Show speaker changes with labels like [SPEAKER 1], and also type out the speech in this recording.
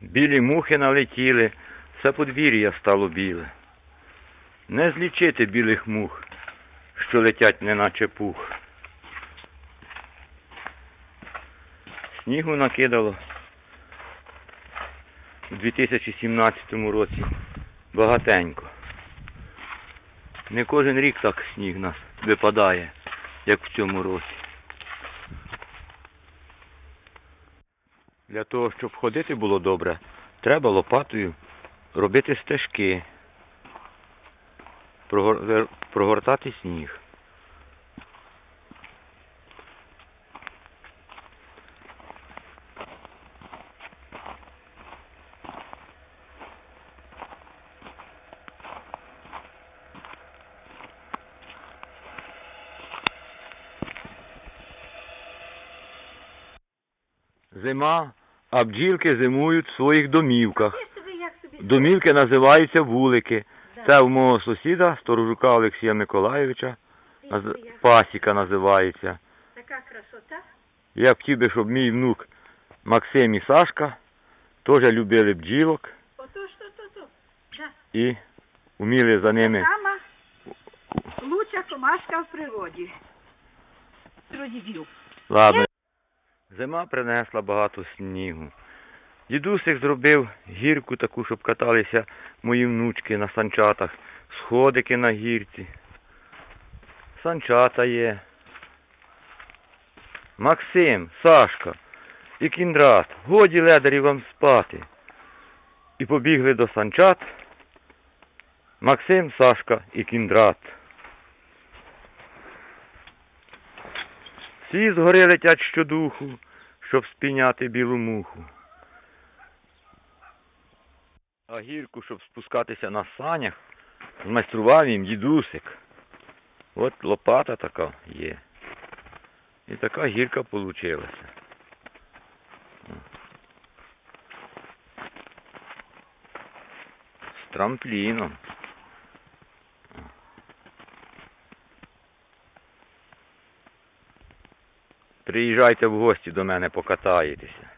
[SPEAKER 1] Білі мухи налетіли, все подвір'я стало біле. Не злічити білих мух, що летять неначе пух. Снігу накидало у 2017 році багатенько. Не кожен рік так сніг нас випадає, як в цьому році. Для того, щоб ходити було добре, треба лопатою робити стежки, прогор- прогортати сніг. Зима, а бджілки зимують в своїх домівках. Домівки називаються вулики. Це у мого сусіда, сторожука Олексія Миколайовича. Пасіка називається.
[SPEAKER 2] Така красота.
[SPEAKER 1] Я хотів би, щоб мій внук Максим і Сашка теж любили бджілок і вміли за ними.
[SPEAKER 2] Сама лучша комашка в природі.
[SPEAKER 1] Ладно. Зима принесла багато снігу. Дідусик зробив гірку таку, щоб каталися мої внучки на санчатах, сходики на гірці. Санчата є. Максим, Сашка і Кіндрат, годі ледарі вам спати. І побігли до санчат. Максим, Сашка і Кіндрат. Всі згори летять щодуху, щоб спійняти білу муху. А гірку, щоб спускатися на санях, змайстрував їм дідусик. От лопата така є. І така гірка получилася. З трампліном. Приїжджайте в гості до мене, покатаєтеся.